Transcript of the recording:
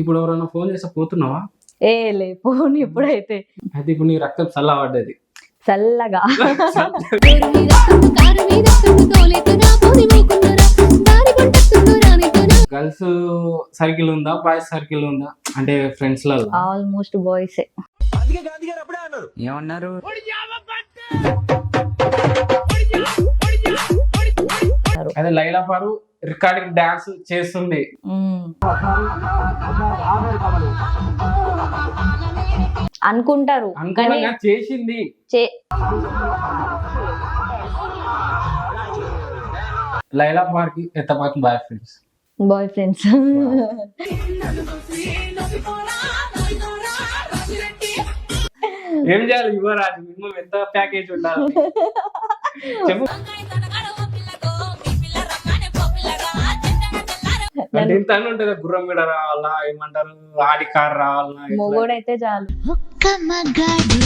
ఇప్పుడు ఎవరైనా ఫోన్ చేస్తే పోతున్నావా? ఏ లే పోను ఇప్పుడైతే. అయితే ఇప్పుడు నీ రక్తం చల్ల పడ్డది చల్లగా. గర్ల్స్ సర్కిల్ ఉందా? బాయ్స్ సర్కిల్ ఉందా? అంటే ఫ్రెండ్స్లలో ఆల్మోస్ట్ బాయ్స్ ఏమన్నారు? అదే లైలా పారు రికార్డింగ్ డాన్స్ చేస్తుంది అనుకుంటారు. కానీ చేసింది. లైలా పార్కి ఎత్తపాకి బాయ్ ఫ్రెండ్స్. Bye friends. ఏం చేయాలి యువరాజు? మినిమం ఎంత ప్యాకేజ్ ఉండాలి? చెప్పు. అంటే ఇంత అని ఉంటుంది గుర్రం మీద రావాలా ఏమంటారు ఆడి కార్ రావాలా. మొగోడైతే చాలు ఒక్క మగాడు